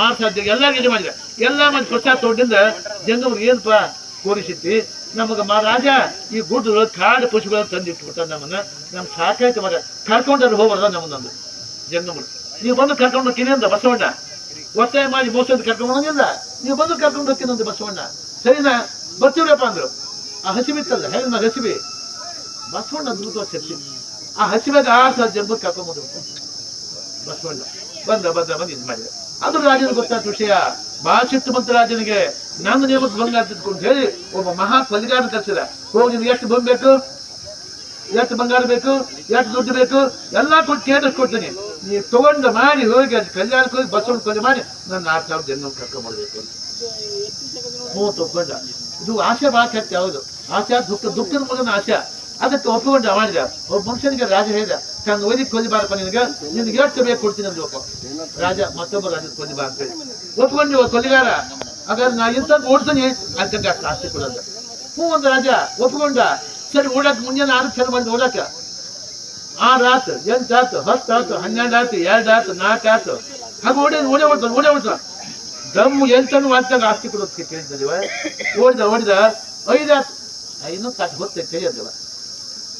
ಆರ್ ಸಾಧ್ಯ. ಎಲ್ಲಾರು ಯಜ ಮಾಡಿದ ಎಲ್ಲ ಮಂದಿ ಪ್ರಸಾದ ತೊಗೊಂಡಿಂದ ಜನವ್ರಿಗೆ ಏನಪ್ಪ ಕೋರಿಸಿದ್ದಿ? ನಮಗ ಮಹಾರಾಜ ಈ ಗುಡ್ಡಗಳು ಕಾಡು ಪಶುಗಳನ್ನು ತಂದಿಟ್ಬಿಟ್ಟ ನಮ್ಮನ್ನ. ನಮ್ ಸಾಕಾಯ್ತು ಮರ ಕರ್ಕೊಂಡ್ರೆ ಹೋಗ್ಬಾರ್ದ ನಮ್ಮನ್ನೊಂದು ಜಂಗಮರು. ನೀವು ಬಂದು ಕರ್ಕೊಂಡು ಹೋಗ್ತೀನಿ ಅಂದ ಬಸವಣ್ಣ. ಒತ್ತಾಯ ಮಾಡಿ ಮೋಸದ ಕರ್ಕೊಂಡು ಹೋಗಿಲ್ಲ ನೀವು ಬಂದು ಕರ್ಕೊಂಡು ಹೋಗ್ತೀನಿ ಬಸವಣ್ಣ. ಸರಿನಾ? ಬರ್ತೀವ್ರಪ್ಪ ಅಂದ್ರು. ಆ ಹಸಿಬಿತ್ತಲ್ಲ ಹೇಗೆ ಮಗ ಹಸಿಬಿ ಬಸವಣ್ಣ ದೂತ ಶಕ್ತಿ ಆ ಹಸಿವಾಗ ಆ ಸಹ ಜನ್ಮ ಕರ್ಕೊಂಡ್ಬಂದು ಬಸವಣ್ಣ, ಬಂದ ಬಂದ, ಬಂದು, ಇದು ಮಾಡಿದ. ಅದು ರಾಜನಿಗೆ ಗೊತ್ತಾದ ವಿಷಯ ಬಹಳ ಸಿಟ್ಟು ರಾಜನಿಗೆ. ನನ್ನ ನೇಮಕ್ಕೆ ಭಂಗ ಅಂತ ಹೇಳಿ ಒಬ್ಬ ಮಹಾ ಕೊಲಿಗಾರ ಕರ್ಸಿದ. ಹೋಗಿ ನಿನ್ಗೆ ಎಷ್ಟು ಭೂಮಿ ಬೇಕು? ಎಷ್ಟು ಬಂಗಾರ ಬೇಕು? ಎಷ್ಟು ದುಡ್ಡು ಬೇಕು? ಎಲ್ಲ ಕೊಟ್ಟು ಕೇಂದ್ರ ಕೊಡ್ತೀನಿ. ನೀವು ತಗೊಂಡು ಮಾಡಿ ಹೋಗಿ ಅದು ಕಲ್ಯಾಣಕ್ಕೆ ಹೋಗಿ ಬಸವಣ್ಣ ಕೊಲೆ ಮಾಡಿ ನನ್ನ ಆರು ಸಾವಿರ ಜನ ಕರ್ಕೊಂಡ್ ಮಾಡ್ಬೇಕು ಅಂತ. ಹ್ಞೂ ತಗೊಂಡ ಇದು ಆಸೆ ಭಾಳ ಕೆಟ್ಟ, ಯಾವುದು? ಆಸೆ, ದುಃಖ, ದುಃಖದ ಮಗನ ಆಸೆ. ಅದಕ್ಕೆ ಒಪ್ಪಿಕೊಂಡು ಮಾಡಿದ. ಒಬ್ಬ ಮನುಷ್ಯನಿಗೆ ರಾಜ ಹೇಳಿದ. ತನ್ನ ಓದಿ ಕೊಲ್ಲಿಬಾರಪ್ಪ ನಿನಗೆ ನಿನಗೆ ಎಷ್ಟು ಬೇಕು ಕೊಡ್ತೀನಿ ಅಂದ್ರೆ ಒಪ್ಪ ರಾಜ, ಮತ್ತೊಬ್ಬ ರಾಜ ಕೊಲ್ಲಿಬಾರ ಅಂತ ಹೇಳಿ ಒಪ್ಕೊಂಡು ಕೊಲ್ಲಿಗಾರ? ಹಾಗಾದ್ರೆ ನಾ ಇಂಥದ್ದು ಓಡ್ತೀನಿ. ಅಂತ ಅಷ್ಟು ಆಸ್ತಿ ಕೊಡೋದು. ಹ್ಞೂ ಒಂದು ರಾಜ ಒಪ್ಕೊಂಡ ಸರಿ, ಓಡಾಕ ಮುಂಜಾನೆ ಆರು ಸರಿ ಬಂದು ಓಡಾಕ. ಆರು ಆತು, ಎಂಟು ಆತು, ಹತ್ತು ಆತು, ಹನ್ನೆರಡು ಆತು, ಎರಡು ಆತು, ನಾಲ್ಕು ಆತು. ಹಾಗೆ ಓಡಿ ಓಡೇ ಓಡ್ತಾನೆ ಓಡೇ ಓಡ್ತಾನೆ. ದಮ್ಮು ಎಂಟನ್ನು ವಾಚ್ಯಾಗ ಆಸ್ತಿ ಕೊಡೋದಕ್ಕೆ ಕೇಳ್ತಿದೀವ ಓಡಿದ ಓಡಿದ, ಐದು ಆತು. ಇನ್ನೂ ಕಾಸು ಗೊತ್ತೇ ಕೈಯದವ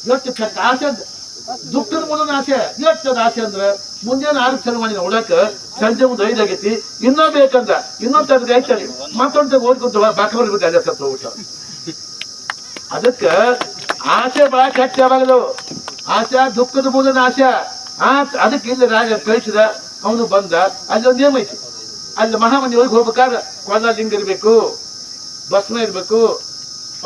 ಎಷ್ಟು ಆಸೆ ದುಃಖದ ಮೂಲನ ಆಸೆ ಎಷ್ಟು ಆಸೆ ಅಂದ್ರೆ ಮುಂಜಾನೆ ಆರು ಚಲ ಮಾಡಿದ ಓಡಾಕ ಸಂಜೆ ಮುಂದೆ ಐದು ಆಗೈತಿ. ಇನ್ನೂ ಬೇಕಂದ ಇನ್ನೊಂದು ತರಗ ಐತರಿ ಮತ್ತೊಂದು ಓದ್ಕೊಂತ ಬಾಕ ಬರ್ಬೇಕು ಅದೇ ಸತ್ತ ಊಟ ಅದಕ್ಕ ಆಸೆ ಬಹಳ ಕೆಟ್ಟ ಆಸೆ, ದುಃಖದ ಮೂಲನ ಆಸೆ. ಆ, ಅದಕ್ಕೆ ಇಲ್ಲಿ ರಾಜ ಕಳಿಸಿದ, ಅವನು ಬಂದ. ಅಲ್ಲಿ ಒಂದು ನೇಮ ಐತಿ. ಅಲ್ಲಿ ಮಹಾಮಂದಿ ಒಳಗೆ ಹೋಗ್ಬೇಕಾದ್ರೆ ಕೊಲ್ಲ ಲಿಂಗ ಇರ್ಬೇಕು, ಭಸ್ಮ ಇರ್ಬೇಕು.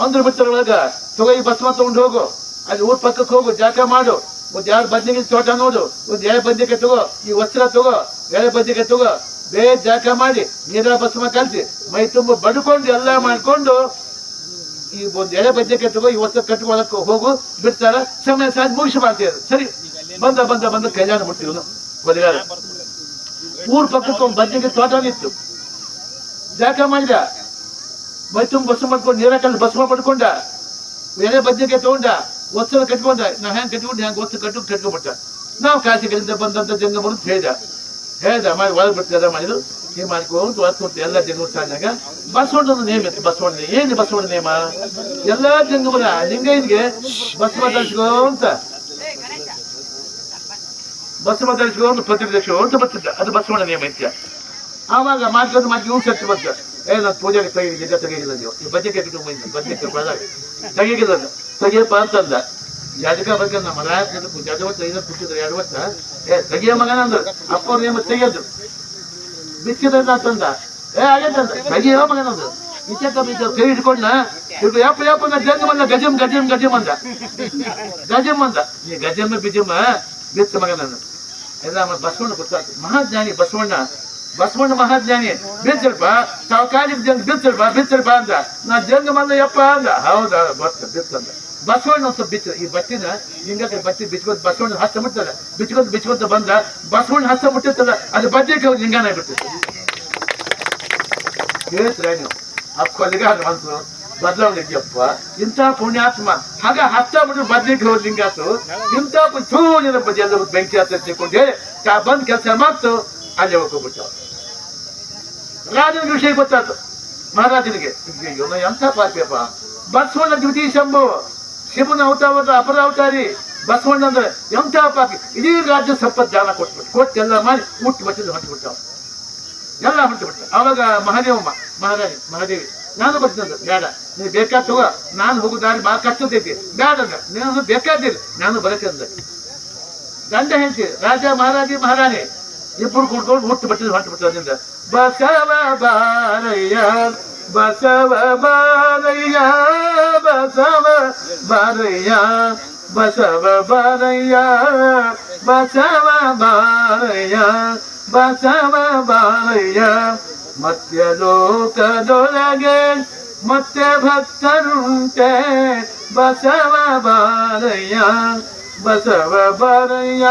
ಅಂದ್ರ ಬಿಟ್ಟರೊಳಗ ತಗೋ ಈ ಭಸ್ಮ ತಗೊಂಡು ಹೋಗು. ಅಲ್ಲಿ ಊರ್ ಪಕ್ಕಕ್ಕೆ ಹೋಗು ಜಾಕ ಮಾಡು. ಒಂದ್ ಎರಡು ಬದ್ನಿಗೆ ತೋಟ ನೋಡು. ಒಂದ್ ಎಳೆ ಬದ್ನಿಗೆ ತಗೋ, ಈ ವಸ್ತ್ರ ತಗೋ, ಎಳೆ ಬದ್ನಿಗೆ ತಗೋ. ಬೇರೆ ಜಾಕ ಮಾಡಿ ನೀರ ಬಸ್ಮ ಕಲ್ಸಿ, ಮೈ ತುಂಬ ಬಡ್ಕೊಂಡು ಎಲ್ಲ ಮಾಡ್ಕೊಂಡು ಈ ಒಂದು ಎಳೆ ಬದ್ನಿಗೆ ತಗೋ, ಈ ವಸ್ತ್ರ ಕಟ್ಕೊಳಕ್ ಹೋಗು, ಬಿಡ್ತಾರ. ಸಮಯ ಸಾಧ್ ಮುಗಿಸಿ ಮಾಡ್ತೀರ ಸರಿ. ಬಂದ ಬಂದ ಬಂದ ಕಲ್ಯಾಣ ಬಿಡ್ತೀವಿ ಕೊಲೆಗಾರ ಊರ್ ಪಕ್ಕಕ್ಕೆ ಒಂದು ಬದ್ನಿಗೆ ತೋಟ ನಿತ್ತು ಜಾಕ ಮಾಡಿದ. ಮೈ ತುಂಬ ಬಸ್ಮ ಮಾಡ್ಕೊಂಡು ನೀರ ಕಲ್ಲು ಬಸ್ಮ ಪಡ್ಕೊಂಡ. ಎಳೆ ಬದ್ನಿಗೆ ತಗೊಂಡ. ವಸ್ತ್ರ ಕಟ್ಕೊಂಡ ನಾ ಹೆಂಗ್ ಕಟ್ಕೊಂಡು ಹೆಂಗ್ ವಸ್ತು ಕಟ್ಟು ಕಟ್ಕೊಂಡ್ಬಿಟ್ಟ ನಾವು ಕಾಸಿಗಳಿಂದ ಬಂದಂತ ಜಂಗ ಅಂತ ಹೇಳ್ದ ಹೇಳ್ದ ಮಾಡಿ ಒಳಗೆ ಬಿಡ್ತದ ಮಾಡಿದ್ರು. ಏನ್ ಮಾಡ್ಕೊಂಡು ಹೊತ್ಕೊಟ್ಟು ಎಲ್ಲ ಜಂಗಮರು ಸಾಲಿನಾಗ ಬಸವಣ್ಣನ ನೇಮ ಇತ್ತು, ಬಸವಣ್ಣ ಏನು ಬಸವಣ್ಣ ನೇಮ? ಎಲ್ಲಾ ಜಂಗಮರ ಲಿಂಗೈನ್ಗೆ ಬಸವ ಧರಿಸ್ಕೋ ಅಂತ. ಬಸವ ಧರಿಸ್ಕೋ ಅಂತ ಅಂತ ಬರ್ತಿದ್ದ. ಅದು ಬಸವಣ್ಣ ನೇಮ ಇತ್ಯ ಆವಾಗ ಮಾಡ್ಕೊಂಡು ಮಾಡಿ ಇವ್ನು ಸತ್ತು ಬರ್ತಾರೆ ಏ, ನಾನು ಪೂಜೆಗೆ ಜಗ ತೆಗಿಗಿಲ್ಲ ನೀವು ಈ ಬಜೆಟ್ ಇಟ್ಟು ತೆಗಿಯಪ್ಪ ಅಂತಂದ. ಯಾದಕ ಬಗ್ಗೆ ನಮ್ಮ ರಾಯತ್ ಎರಡು ಐದು ಕೊಟ್ಟಿದ್ರು ಎರಡು ವರ್ಷ. ಏ, ತೆಗಿಯ ಮಗನ ಅಂದ್ರು. ಅಪ್ಪ ಅವ್ರ ನೇಮ ತೆಗಿಯೋದು ಬಿಚ್ಚಿದ ಅಂತಂದ ಏ ಆಗೈತೆ ಅಂತ ತೆಗಿಯೋ ಮಗನ ಅಂದ್ರು ಬಿಚ್ಚಕ್ಕ ಬಿದ್ದ ಕೈ ಹಿಡ್ಕೊಂಡ. ಇವ್ರು ಯಪ್ಪ ಯಪ್ಪ ಜಂಗ ಬಂದ. ಗಜಮ್ ಗಜಮ್ ಗಜಮ್ ಅಂದ. ಗಜಮ್ ಅಂದ. ನೀ ಗಜಮ್ ಬಿಜಮ್ಮ ಬಿಚ್ಚ ಮಗನ ಎಲ್ಲ ನಮ್ಮ ಬಸವಣ್ಣ ಗೊತ್ತಾಗ್ತದೆ ಮಹಾಜ್ಞಾನಿ ಬಸವಣ್ಣ. ಬಸವಣ್ಣ ಮಹಾಜ್ಞಾನಿ. ಬಿಚ್ಚಲ್ಪ ತಾವು ಕಾಲಿಗೆ ಜಂಗ ಬಿಚ್ಚಲ್ಪ ಬಿಚ್ಚಲ್ಪ ಅಂದ. ನಾ ಜಂಗ ಮಂದ ಯಪ್ಪ ಅಂದ. ಹೌದಾ ಬತ್ತ ಬಿತ್ತಂದ. ಬಸವಣ್ಣ ಅಂತ ಬಿಚ್ಚ ಈ ಬಟ್ಟಿನ ಹಿಂಗಕ್ಕೆ ಬಟ್ಟಿ ಬಿಚ್ಕೊಂಡು ಬಸವಣ್ಣ ಹಸ್ತ ಮುಟ್ತದ ಬಿಚ್ಕೊಂಡು ಬಿಚ್ಕೊಂತ ಬಂದ ಬಸವಣ್ಣ ಹಸ್ತ ಮುಟ್ಟಿರ್ತದ ಅದು ಬಜ್ಜೆಗೆ ಹೋಗಿ ಹಿಂಗಾನ ಬಿಡ್ತದೆ ಹೇಳ್ತೀರ ನೀವು, ಆ ಕೊಲೆಗಾರ ಬದಲಾವಣೆ ಬದಲಾವಣೆಗೆಪ್ಪ ಇಂಥ ಪುಣ್ಯಾತ್ಮ ಹಾಗ ಹಸ್ತ ಬಿಟ್ಟು ಬದ್ಲಿಕ್ಕೆ ಹೋದ್ ಲಿಂಗಾತು ಇಂಥ ಚೂರಿನ ಬದಿ ಎಲ್ಲ ಬೆಂಕಿ ಹತ್ರ ತಿಳ್ಕೊಂಡು ಹೇಳಿ ಬಂದ್ ಕೆಲಸ ಮಾಡ್ತು, ಅಲ್ಲಿ ಹೋಗ್ಬಿಟ್ಟ ರಾಜನ ವಿಷಯ ಗೊತ್ತಾಯ್ತು, ಮಹಾರಾಜನಿಗೆ ಇವನ ಎಂಥ ಪಾಪಿಯಪ್ಪ ಬಸವಣ್ಣ ದ್ವಿತೀಯ ಶಂಭು. ಶಿವನ ಅವತಾರದ ಅಪರ ಅವತಾರಿ ಬಸವಣ್ಣ ಅಂದ್ರೆ ಎಂಥ ಪಾಪಿ? ಇಡೀ ರಾಜ್ಯ ಸಂಪತ್ ದಾನ ಕೊಟ್ಬಿಟ್ಟು ಕೊಟ್ಟು ಎಲ್ಲ ಮಾಡಿ ಮುಟ್ಟು ಬಚ್ಚಿದ್ದು ಹೊಂಟ್ಬಿಟ್ಟ ಎಲ್ಲ ಹೊಂಟ್ಬಿಟ್ಟ ಅವಾಗ ಮಹಾದೇವಮ್ಮ ಮಹಾರಾಣಿ ಮಹಾದೇವಿ, ನಾನು ಬರ್ತೀನಿ ಬೇಡ. ನೀವು ಬೇಕಾದ ತಗೋ. ನಾನು ಹೋಗೋ ದಾರಿ ಭಾಳ ಕಷ್ಟದೈತಿ. ಬೇಡ ಅಂದ ನೀನು ಬೇಕಾದಿಲ್ಲ ನಾನು ಬರಕ್ಕೆ ಅಂದ್ರೆ. ಗಂಡ ಹೆಂಡತಿ, ರಾಜ, ಮಹಾರಾಜಿ, ಮಹಾರಾಣಿ ಇಬ್ಬರು ಕುಡ್ಕೊಂಡು ಬಿಟ್ಟಿದ್ದು ಹೊಂಟು ಅದರಿಂದ ಬಸವ ಬಾರಯ್ಯ. ಬಸವ ಬಾರಯ್ಯ ಬಸವ ಬಾರಯ್ಯ ಬಸವ ಬಾರಯ್ಯ ಬಸವ ಬಾರಯ್ಯ ಬಸವ ಬಾರಯ್ಯ ಮತ್ಯ ಲೋಕದೊಳಗೆ ಮತ್ತೆ ಭಕ್ತರುಂಟೆ ಬಸವ ಬಾರಯ್ಯ ಬಸವ ಬಾರಯ್ಯ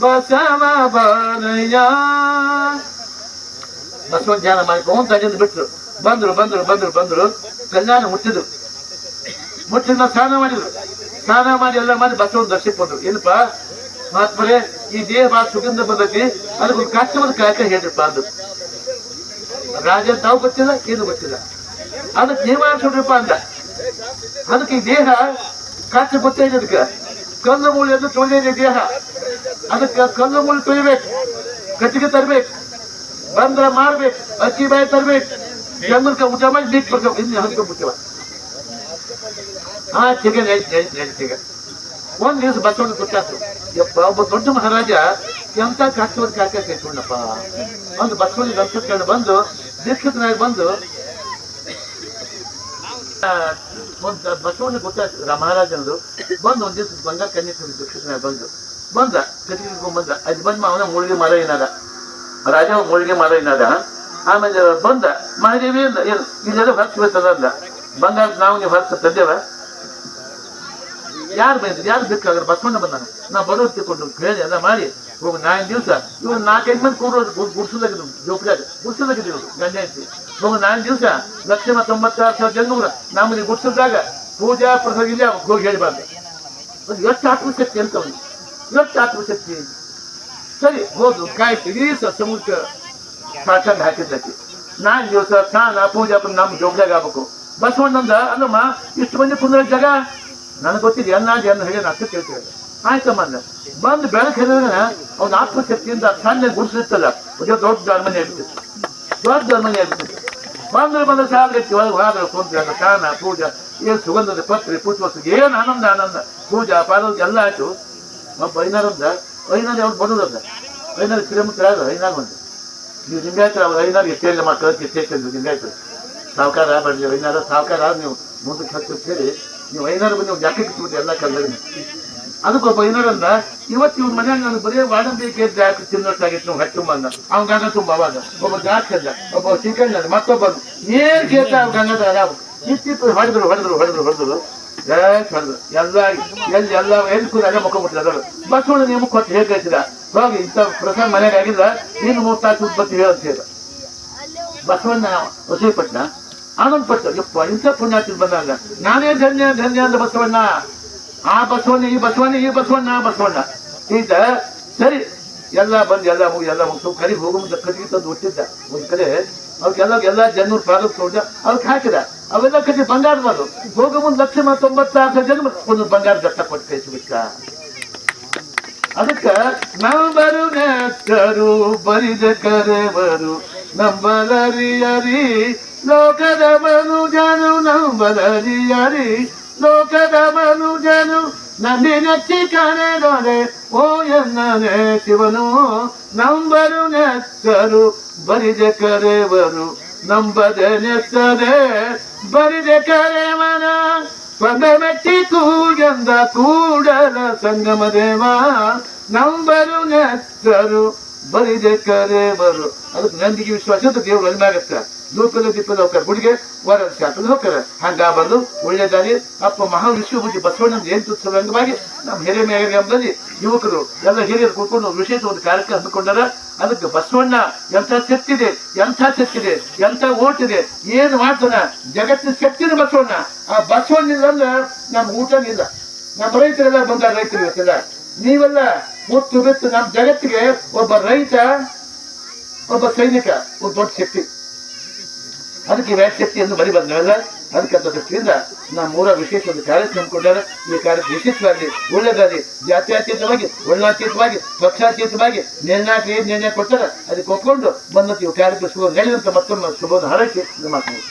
ಬಸವ ಬಾರಯ್ಯ ಬಸವ ಧ್ಯಾನ ಮಾಡ್ಕೊಂತ ಅಲ್ಲಿಂದ ಬಿಟ್ರು ಬಂದ್ರು ಬಂದ್ರು ಬಂದ್ರು ಬಂದ್ರು. ಕಲ್ಯಾಣ ಮುಟ್ಟಿದ್ರು. ಮುಟ್ಟಿದ ಸ್ನಾನ ಮಾಡಿದ್ರು. ಸ್ನಾನ ಮಾಡಿ ಎಲ್ಲ ಮಾಡಿ ಬಸವನ ದರ್ಶಕ್ಕೆ ಬಂದ್ರು. ಏನಪ್ಪ? ಮಹಾತ್ಮರೇ, ಈ ದೇಹ ಬಹಳ ಸುಗಂಧ ಬಂದೈತಿ. ಅದಕ್ಕೊಂದು ಕಷ್ಟವಾದ ಕಾಯಕ ಹೇಳಿದ್ರಪ್ಪ ಅಂದ್ರು. ರಾಜ ತಾವು ಗೊತ್ತಿಲ್ಲ, ಏನು ಗೊತ್ತಿಲ್ಲ. ಅದಕ್ಕೆ ಜೀವ ಸುಡ್ರಪ್ಪ ಅಂದ. ಅದಕ್ಕೆ ಈ ದೇಹ ಕಷ್ಟ ಗೊತ್ತೈತೆ ಅದಕ್ಕೆ. ಕಲ್ಲು ಮೂಳೆ ಎಂದು ತೊಳೆದಿದೆ ದೇಹ. ಅದಕ್ಕೆ ಕಲ್ಲು ಮೂಳೆ ತೊಳಿಬೇಕು. ಕಟ್ಟಿಗೆ ತರಬೇಕು. ಬಂದ್ರ ಮಾಡ್ಬೇಕು ಅಕ್ಕಿ ಬಾಯಿ ತರ್ಬೇಕು. ಜಂಗಲ್ಕ ಊಟ ಮಾಡಿ ಬಿಟ್ಟು ಬರ್ಬೇಕು ಇನ್ನು ಹಂಚ್ಕೊಂಡ್ಬಿಟ್ಟಿವ ಆ ಚಿಗ ಚಿಗ ಒಂದ್ ದಿವಸ ಬಸವಣ್ಣ ಗೊತ್ತಾಯ್ತು ಯಪ್ಪ ಒಬ್ಬ ದೊಡ್ಡ ಮಹಾರಾಜ ಎಂತ ಕಷ್ಟವಾದ ಕಾಕ ಕೈಕೊಂಡಪ್ಪ ಒಂದು ಬಸವಣ್ಣ ಗಂಟು ಬಂದು ದೀಕ್ಷಿತನಾಗಿ ಬಂದು ಆ, ಬಸವಣ್ಣ ಗೊತ್ತಾಯ್ತು ಮಹಾರಾಜನದು ಬಂದು ಒಂದ್ ದಿವಸ ಬಂದ ಕನ್ಯೆ ದೀಕ್ಷಿತನಾಗಿ ಬಂದು ಬಂದ ಕಟ್ಟಿಗೆ ಬಂದ ಅದು ಬಂದ್ ಅವನ ಮುಳುಗೆ ಮರ ಏನಾದ ರಾಜ ಮುಳುಗೆ ಮರ ಏನಾದ ಆಮೇಲೆ ಬಂದ ಮಹಾದೇವಿ ಅಂದ, ಏನು, ಇಲ್ಲೆಲ್ಲ ಬೀಳ್ತದ ಅಂದ ಬಂಗಾರ ನಾವು ನೀವು ಭಕ್ತ ತಂದೇವ? ಯಾರು ಬಂದ್ರು ಯಾರು ಬೇಕಾದ್ರೆ ಬಸವಣ್ಣ ಬಂದಾನ. ನಾ ಬರೋದು ತಿಳ್ಕೊಂಡು ಹೇಳಿ ಎಲ್ಲ ಮಾಡಿ, ಹೋಗಿ ನಾಲ್ಕು ದಿವಸ, ಇವ್ರು ನಾಲ್ಕೈದು ಮಂದಿ ಕೂರೋದು ಗುಡ್ಸೋದಾಗಿದ್ರು ಜೋಪಡಿಯಾಗ ಗುಡ್ಸೋದಾಗಿದ್ರು ಗಂಡ ಐತಿ ಹೋಗಿ ನಾಲ್ಕು ದಿವಸ ಲಕ್ಷ ತೊಂಬತ್ತಾರು ಸಾವಿರದ ಜನೂರ ನಮ್ಮಲ್ಲಿ ಗುಡ್ಸಿದಾಗ ಪೂಜಾ ಪ್ರಸಾದ ಇಲ್ಲ ಹೋಗಿ ಹೇಳಿ ಅದು ಎಷ್ಟು ಆತ್ಮಶಕ್ತಿ ಅಂತ ಅವನು ಎಷ್ಟು ಆತ್ಮಶಕ್ತಿ? ಸರಿ ಹೋದು ಕಾಯ್ತು ಸ- ಸಮುದ್ರ ಸಾಕಂಡ್ ಹಾಕಿರ್ತೈತಿ ನಾಲ್ಕು ದಿವಸ ಸ್ನಾನ, ಪೂಜೆ ನಮ್ ನಮ್ಮ ಜೋಗ್ದಾಗ ಆಗ್ಬೇಕು. ಬಸವಣ್ಣಂದ, ಅಲ್ಲಮ್ಮ, ಇಷ್ಟು ಮಂದಿ ಕುಂದ್ರ ಜಾಗ? ನನಗೆ ಗೊತ್ತಿದೆ ಅನ್ನಾಡಿ ಅನ್ನ ಹೇಳಿ ಅಷ್ಟು ಕೇಳ್ತೇವೆ. ಆಯ್ತಮ್ಮ ಅಂದ ಬಂದು ಬೆಳಕು ಹೇಳಿದ್ರೆ ಅವ್ನ ಆತ್ಮಶಕ್ತಿಯಿಂದ ಸಣ್ಣ ಗುಡಿಸಿರ್ತಲ್ಲ ಅದೇ ದೊಡ್ಡ ಅರಮನೆ ಇರ್ತದೆ ದೊಡ್ಡ ಅರಮನೆ ಇರ್ತದೆ ಬಂದ್ರೆ ಬಂದ ಸಾಲಕ್ಕೆ ಒಳಗೆ ಹೋದ್ರೆ ಕುಂತ ಸ್ನಾನ, ಪೂಜಾ, ಏನು ಸುಗಂಧದ ಪತ್ರಿ ಪುಷ್ಪ ಏನು ಆನಂದ ಆನಂದ. ಪೂಜಾ ಪಾಲೋದು ಎಲ್ಲ ಆಯ್ತು. ಒಬ್ಬ ಐನಾರಂದ, ಐನಾರು ಅವ್ರು ಬಡವ್ರಂದ ಐನಾರು ಕಿಲೋಮೀಟರ್ ಆದ್ರೆ ಐನಾರು ಬಂದು ನೀವು ಲಿಂಗಾಯತರ ಐನಾರು ಮಾಡ್ಕೊಳ್ಳೋದು ಮಕ್ಕಳು ಎಷ್ಟೇಳಿ ಲಿಂಗಾಯತರು ಸಾವುಕಾರ ಬರಲಿ ಐನಾರ ಸಾವುಕಾರ ನೀವು ಮುಂದಕ್ಕೆ ಹತ್ತು ಸೇರಿ ನೀವು ಐನಾರು ಬಂದು ನೀವು ಜಾಕೆಟ್ ಇಟ್ಬಿಟ್ಟು ಎಲ್ಲ ಕಲ್ಲರಿ ಅದಕ್ಕೊಬ್ಬ ಐನಾರಂದ ಇವತ್ತು ಇವ್ನ ಮನ್ಯಾಗ ನಾನು ಬರೀ ವಾಡಂಬಿ ಕೇಸ್ ಹಾಕಿ ತಿನ್ನೋಷ್ಟಾಗಿತ್ತು ನಾವು ಹಟ್ಟು ಬಂದ ಅವ್ನ ಗಂಗ ತುಂಬ ಅವಾಗ, ಒಬ್ಬ ಜಾಕಂದ ಒಬ್ಬ ಚಿಕನ್ ಮತ್ತೊಬ್ಬ ಏನ್ ಕೇಳ್ತಾ ಅವ್ನ ಗಂಗದ ಇತ್ತಿತ್ತು ಹೊಡೆದ್ರು ಹೊಡೆದ್ರು ಹೊಡೆದ್ರು ಹೊಡೆದ್ರು. ಎಲ್ಲ ಎಲ್ಲ ಎಲ್ಲಿ, ಎಲ್ಲ ಕೂಡ ಅಲ್ಲೇ ಮಕ್ಕೊಂಡ್ಬಿಟ್ಟಿಲ್ಲ ಅದರ ಬಸವಣ್ಣ ನಿಮಗೆ ಕೊಟ್ಟು ಹೇಗೆ ಹೋಗಿ ಇಂಥ ಪ್ರಸಂಗ ಮನೆಗೆ ಆಗಿಲ್ಲ ನೀನು ಮೂರು ತಾಸು ಉತ್ಪತ್ತಿ ಹೇಳ ಅಂತ ಹೇಳಿದ. ಬಸವಣ್ಣ ಹೊಸಪಟ್ನ ಆನಂದ ಪಟ್ಟ ಯಪ್ಪ, ಇಂಥ ಪುಣ್ಯಾತಿ ಬಂದಾಗ ನಾನೇ ಧನ್ಯ ಧನ್ಯ ಅಂತ ಬಸವಣ್ಣ. ಆ ಬಸವಣ್ಣ, ಈ ಬಸವಣ್ಣ ಈ ಬಸವಣ್ಣ, ಆ ಬಸವಣ್ಣ. ಈತ ಸರಿ, ಎಲ್ಲ ಬಂದು ಎಲ್ಲ ಹೋಗಿ ಎಲ್ಲ ಹೋಗ್ತು ಕರಿ ಹೋಗೋ ಮುಂದೆ ಕಟ್ಟಿಗೆ ತಂದು ಹುಟ್ಟಿದ್ದ ಒಂದ್ ಕಡೆ ಅವ್ರಿಗೆಲ್ಲ ಎಲ್ಲ ಜನರು ಪ್ರಾರಂಭ ನೋಡಿದ ಅವ್ರಿಗೆ ಹಾಕಿದ. ಅವೆಲ್ಲ ಕಟ್ಟಿ ಬಂಗಾರ ಬಂದು ಹೋಗೋ ಮುಂದೆ ಲಕ್ಷ ತೊಂಬತ್ತಾರು ಜನ ಒಂದು ಬಂಗಾರ ದತ್ತ ಕೊಟ್ಟು ಕಳಿಸ್ಬಿಟ್ಟ ಅದಕ್ಕ ನಂಬರು ನೆಕ್ಕರು ಬರಿದ ಕರೆವರು, ನಂಬಲರಿಯರಿ, ಲೋಕದ ಮನುಜನು ನಂಬಲರಿಯರಿ, ಲೋಕದ ಮನುಜನು ನೆಚ್ಚಿ ಕರೆದೊರೆ ಓ ಎನ್ನನೆ ಶಿವನು ನಂಬರು ನೆಕ್ಕರು ಬರಿದ ಕರೆವರು, ನಂಬದೆ ನೆಸ್ತದೆ ಬರಿದ ಕರೆವನ. ಮೆಟ್ಟಿ ಕೂಗಂದ ಕೂಡಲ ಸಂಗಮ ದೇವ ನಂಬರು ನೆತ್ತರು ಬರಿದೆ ಕರೆವರು. ಅದಕ್ಕೆ ನಂದಿಗೆ ವಿಶ್ವಾಸ ದೇವ್ರು ಅಲ್ಮಾಗತ್ತ ಲೋಕದ ದೀಪದ ಹೋಗ್ತಾರೆ ಗುಡಿಗೆ ವರ ಶಾಪದ ಹೋಗ್ತಾರೆ ಹಂಗ ಬಂದು ಒಳ್ಳೆ ದಾರಿ. ಅಪ್ಪ ಮಹಾ ವಿಶ್ವಬುದ್ಧಿ ಬಸವಣ್ಣ ಜಯಂತಿ ಉತ್ಸವ ಅಂಗವಾಗಿ ನಮ್ಮ ಹಿರಿಯ ಮೇಘದಲ್ಲಿ ಯುವಕರು ಎಲ್ಲ ಹಿರಿಯರು ಕೂತ್ಕೊಂಡು ವಿಶೇಷ ಒಂದು ಕಾರ್ಯಕ್ರಮ ಹಮ್ಮಿಕೊಂಡಾರ. ಅದಕ್ಕೆ ಬಸವಣ್ಣ, ಎಂಥ ಶಕ್ತಿದೆ ಎಂಥ ಶಕ್ತಿದೆ, ಎಂಥ ಓಟಿದೆ ಏನು ಮಾಡ್ತಾನ? ಜಗತ್ತಿನ ಶಕ್ತಿನ ಬಸವಣ್ಣ. ಆ ಬಸವಣ್ಣ ಅಂದ್ರೆ ನಮ್ಮ ಊಟನಿಲ್ಲ ನಮ್ಮ ರೈತರೆಲ್ಲ ಬಂದ ರೈತರು ಇವತ್ತೆಲ್ಲ. ನೀವೆಲ್ಲ ಮುತ್ತು ಬಿತ್ತು ನಮ್ಮ ಜಗತ್ತಿಗೆ ಒಬ್ಬ ರೈತ, ಒಬ್ಬ ಸೈನಿಕ, ಒಂದು ದೊಡ್ಡ ಶಕ್ತಿ. ಅದಕ್ಕೆ ವ್ಯಾಶಕ್ತಿಯನ್ನು ಬರಿಬಾರ್ದು ಅದಕ್ಕೆ ಅಂತ ದೃಷ್ಟಿಯಿಂದ ನಾವು ಮೂರ ವಿಶೇಷ ಒಂದು ಕಾರ್ಯಕ್ರಮ ಕೊಟ್ಟಾರೆ ಈ ಕಾರ್ಯ ವಿಶೇಷವಾಗಿ ಒಳ್ಳೆದಾಗಿ ಜಾತ್ಯಾತೀತವಾಗಿ ಒಳ್ಳಾತೀತವಾಗಿ ಪಕ್ಷಾತೀತವಾಗಿ ನಿರ್ಣಾಯಕ ಏನು ನಿರ್ಣಯ ಕೊಡ್ತಾರೆ. ಅದಕ್ಕೆ ಒಪ್ಕೊಂಡು ಬಂದಂತ ಈ ಕಾರ್ಯಕ್ರಮ ಶುಭ ನಡೆದಂತ ಮತ್ತೊಮ್ಮೆ ಶುಭವನ್ನು ಹಾರೈಸಿ ಮಾಡ್ತೀನಿ.